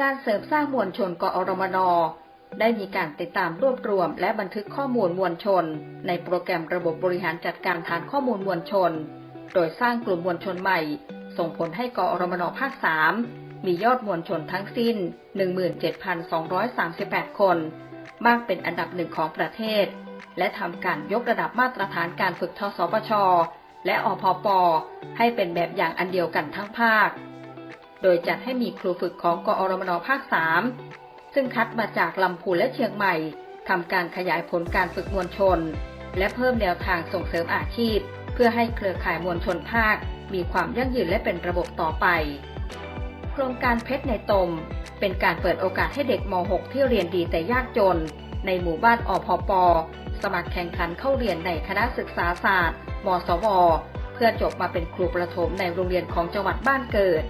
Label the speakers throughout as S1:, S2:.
S1: การเสริมสร้างมวลชนกอรมน ได้มีการติดตามรวบรวม และบันทึกข้อมูลมวลชน ในโปรแกรมระบบบริหารจัดการฐานข้อมูลมวลชน โดยสร้างกลุ่มมวลชนใหม่ ส่งผลให้กอรมนภาค 3 มียอดมวลชนทั้งสิ้น 17,238 คน มากเป็นอันดับหนึ่งของประเทศ และทำการยกระดับมาตรฐานการฝึกทศปชและอพปให้เป็นแบบอย่างอันเดียวกันทั้งภาค โดยจัดให้มีครูฝึกของกอรมนภาค 3 ซึ่งคัดมาจากลำพูนและเชียงใหม่ทำการขยายผลการฝึกมวลชน และเพิ่มแนวทางส่งเสริมอาชีพ เพื่อให้เครือข่ายมวลชนภาค มีความยั่งยืนและเป็นระบบต่อไป โครงการเพชรในตม เป็นการเปิดโอกาสให้เด็กม .6 ที่เรียนดีแต่ยากจน ในหมู่บ้านอพปสมัครแข่งขันเข้าเรียนในคณะศึกษาศาสตร์ มสว เพื่อจบมาเป็นครูประถมในโรงเรียนของจังหวัดบ้านเกิด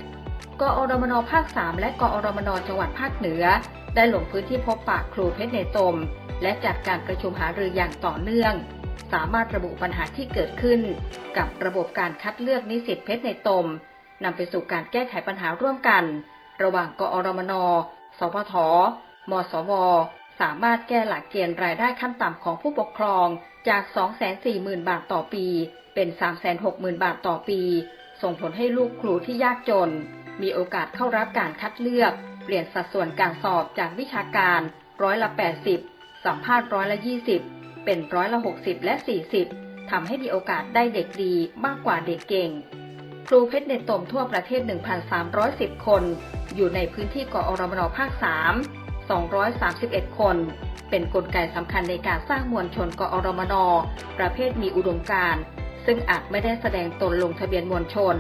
S1: กอรมนภาค 3 และกอรมนจังหวัดภาคเหนือ ได้ลงพื้นที่พบปะครูเพชรในตม และจัดการประชุมหารืออย่างต่อเนื่อง สามารถระบุปัญหาที่เกิดขึ้น กับระบบการคัดเลือกนิสิตเพชรในตมนำไปสู่การแก้ไขปัญหาร่วมกัน ระหว่างกอรมน สพท มสว สามารถแก้หลักเกณฑ์รายได้ขั้นต่ำของผู้ปกครองจาก 240,000 บาทต่อปี เป็น 360,000 บาทต่อปี ส่งผลให้ลูกครูที่ยากจน มีโอกาสเข้ารับการคัดเลือก เปลี่ยนสัดส่วนการสอบจากวิชาการร้อยละ 80 สัมภาษณ์ร้อยละ 20 เป็นร้อยละ 60 และ 40 ทำให้มีโอกาสได้เด็กดีมากกว่าเด็กเก่ง ครูเพชรในตมทั่วประเทศ 1,310 คน อยู่ในพื้นที่กอรมนภาค 3 231 คน เป็นนกลไกสำคัญในการสร้างมวลชนกอรมน ประเภทมีอุดมการณ์ซึ่งอาจไม่ได้แสดงตนลงทะเบียนมวลชน